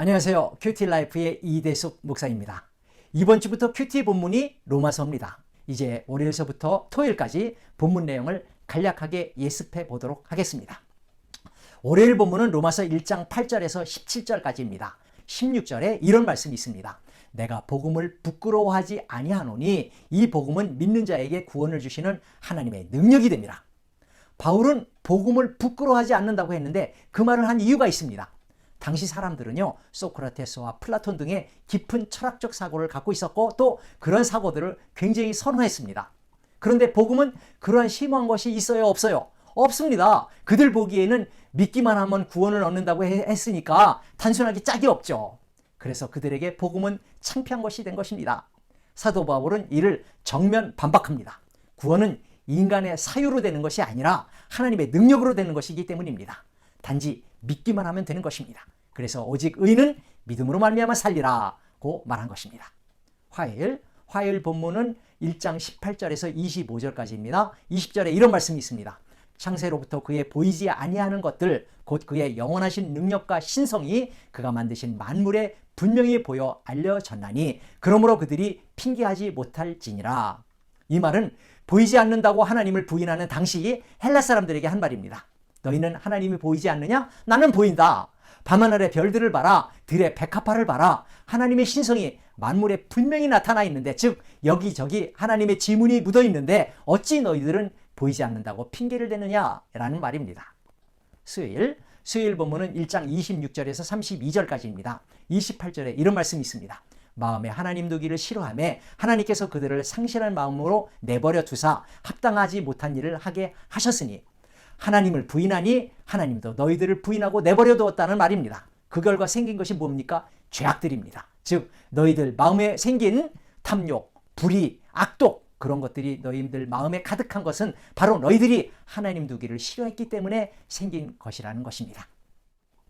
안녕하세요. 큐티 라이프의 이대숙 목사입니다. 이번 주부터 큐티 본문이 로마서입니다. 이제 월요일서부터 토요일까지 본문 내용을 간략하게 예습해 보도록 하겠습니다. 월요일 본문은 로마서 1장 8절에서 17절까지입니다. 16절에 이런 말씀이 있습니다. 내가 복음을 부끄러워하지 아니하노니 이 복음은 믿는 자에게 구원을 주시는 하나님의 능력이 됩니다. 바울은 복음을 부끄러워하지 않는다고 했는데 그 말을 한 이유가 있습니다. 당시 사람들은요, 소크라테스와 플라톤 등의 깊은 철학적 사고를 갖고 있었고 또 그런 사고들을 굉장히 선호했습니다. 그런데 복음은 그러한 심오한 것이 있어요, 없어요? 없습니다. 그들 보기에는 믿기만 하면 구원을 얻는다고 했으니까 단순하게 짝이 없죠. 그래서 그들에게 복음은 창피한 것이 된 것입니다. 사도 바울은 이를 정면 반박합니다. 구원은 인간의 사유로 되는 것이 아니라 하나님의 능력으로 되는 것이기 때문입니다. 단지 믿기만 하면 되는 것입니다. 그래서 오직 의는 믿음으로 말미암아 살리라고 말한 것입니다. 화요일 화요일 본문은 1장 18절에서 25절까지입니다. 20절에 이런 말씀이 있습니다. 창세로부터 그의 보이지 아니하는 것들 곧 그의 영원하신 능력과 신성이 그가 만드신 만물에 분명히 보여 알려졌나니 그러므로 그들이 핑계하지 못할지니라. 이 말은 보이지 않는다고 하나님을 부인하는 당시 헬라 사람들에게 한 말입니다. 너희는 하나님이 보이지 않느냐? 나는 보인다. 밤하늘의 별들을 봐라. 들의 백합화를 봐라. 하나님의 신성이 만물에 분명히 나타나 있는데 즉 여기저기 하나님의 지문이 묻어 있는데 어찌 너희들은 보이지 않는다고 핑계를 대느냐라는 말입니다. 수요일 수요일 본문은 1장 26절에서 32절까지입니다. 28절에 이런 말씀이 있습니다. 마음에 하나님 두기를 싫어함에 하나님께서 그들을 상실한 마음으로 내버려 두사 합당하지 못한 일을 하게 하셨으니 하나님을 부인하니 하나님도 너희들을 부인하고 내버려 두었다는 말입니다. 그 결과 생긴 것이 뭡니까? 죄악들입니다. 즉 너희들 마음에 생긴 탐욕, 불의, 악독 그런 것들이 너희들 마음에 가득한 것은 바로 너희들이 하나님 두기를 싫어했기 때문에 생긴 것이라는 것입니다.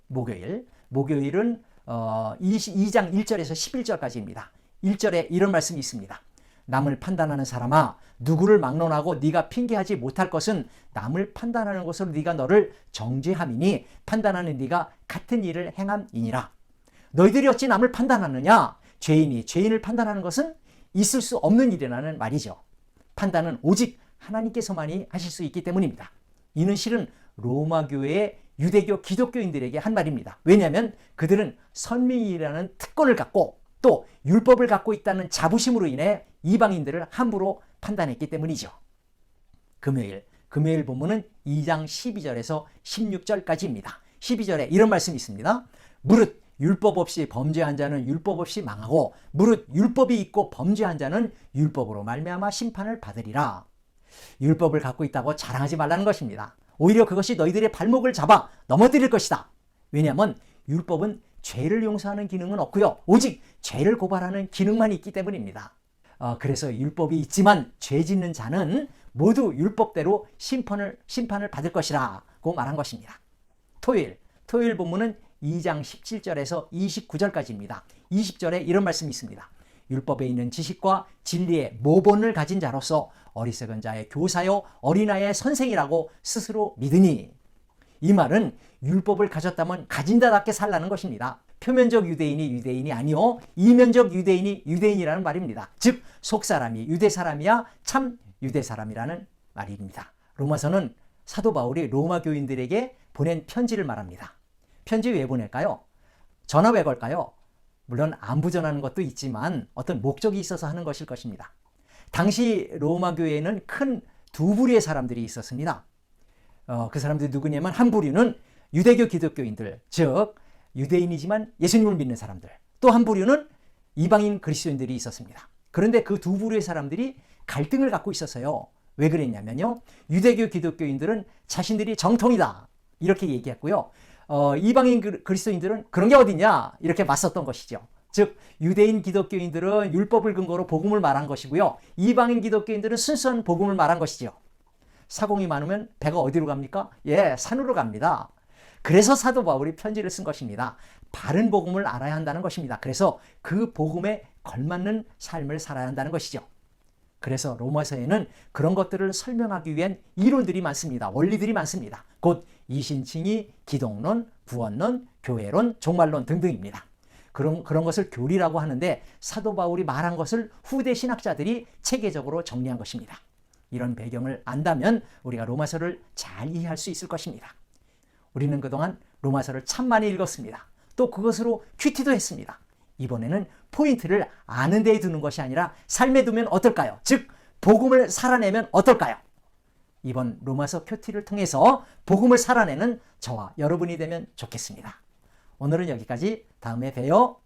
목요일, 목요일은 어, 22장 1절에서 11절까지입니다. 1절에 이런 말씀이 있습니다. 남을 판단하는 사람아 누구를 막론하고 네가 핑계하지 못할 것은 남을 판단하는 것으로 네가 너를 정죄함이니 판단하는 네가 같은 일을 행함이니라. 너희들이 어찌 남을 판단하느냐? 죄인이 죄인을 판단하는 것은 있을 수 없는 일이라는 말이죠. 판단은 오직 하나님께서만이 하실 수 있기 때문입니다. 이는 실은 로마 교회의 유대교 기독교인들에게 한 말입니다. 왜냐하면 그들은 선민이라는 특권을 갖고 또 율법을 갖고 있다는 자부심으로 인해 이방인들을 함부로 판단했기 때문이죠. 금요일, 금요일 본문은 2장 12절에서 16절까지입니다. 12절에 이런 말씀이 있습니다. 무릇 율법 없이 범죄한 자는 율법 없이 망하고 무릇 율법이 있고 범죄한 자는 율법으로 말미암아 심판을 받으리라. 율법을 갖고 있다고 자랑하지 말라는 것입니다. 오히려 그것이 너희들의 발목을 잡아 넘어뜨릴 것이다. 왜냐하면 율법은 죄를 용서하는 기능은 없고요. 오직 죄를 고발하는 기능만 있기 때문입니다. 어, 그래서 율법이 있지만 죄 짓는 자는 모두 율법대로 심판을 심판을 받을 것이라고 말한 것입니다. 토요일 토요일 본문은 2장 17절에서 29절까지입니다. 20절에 이런 말씀이 있습니다. 율법에 있는 지식과 진리의 모본을 가진 자로서 어리석은 자의 교사요 어린아이의 선생이라고 스스로 믿으니 이 말은 율법을 가졌다면 가진 자답게 살라는 것입니다. 표면적 유대인이 유대인이 아니요 이면적 유대인이 유대인이라는 말입니다. 즉 속사람이 유대 사람이야 참 유대 사람이라는 말입니다. 로마서는 사도 바울이 로마 교인들에게 보낸 편지를 말합니다. 편지 왜 보낼까요? 전화 왜 걸까요? 물론 안부 전하는 것도 있지만 어떤 목적이 있어서 하는 것일 것입니다. 당시 로마 교회에는 큰 두 부류의 사람들이 있었습니다. 어, 그 사람들이 누구냐면 한 부류는 유대교 기독교인들, 즉 유대인이지만 예수님을 믿는 사람들. 또 한 부류는 이방인 그리스도인들이 있었습니다. 그런데 그 두 부류의 사람들이 갈등을 갖고 있었어요. 왜 그랬냐면요. 유대교 기독교인들은 자신들이 정통이다. 이렇게 얘기했고요. 어, 이방인 그리스도인들은 그런 게 어디냐? 이렇게 맞섰던 것이죠. 즉 유대인 기독교인들은 율법을 근거로 복음을 말한 것이고요. 이방인 기독교인들은 순수한 복음을 말한 것이죠. 사공이 많으면 배가 어디로 갑니까? 예, 산으로 갑니다. 그래서 사도 바울이 편지를 쓴 것입니다. 바른 복음을 알아야 한다는 것입니다. 그래서 그 복음에 걸맞는 삶을 살아야 한다는 것이죠. 그래서 로마서에는 그런 것들을 설명하기 위한 이론들이 많습니다. 원리들이 많습니다. 곧 이신칭이 기독론, 구원론, 교회론, 종말론 등등입니다. 그런 그런 것을 교리라고 하는데 사도 바울이 말한 것을 후대 신학자들이 체계적으로 정리한 것입니다. 이런 배경을 안다면 우리가 로마서를 잘 이해할 수 있을 것입니다. 우리는 그동안 로마서를 참 많이 읽었습니다. 또 그것으로 큐티도 했습니다. 이번에는 포인트를 아는 데에 두는 것이 아니라 삶에 두면 어떨까요? 즉 복음을 살아내면 어떨까요? 이번 로마서 큐티를 통해서 복음을 살아내는 저와 여러분이 되면 좋겠습니다. 오늘은 여기까지 다음에 봬요.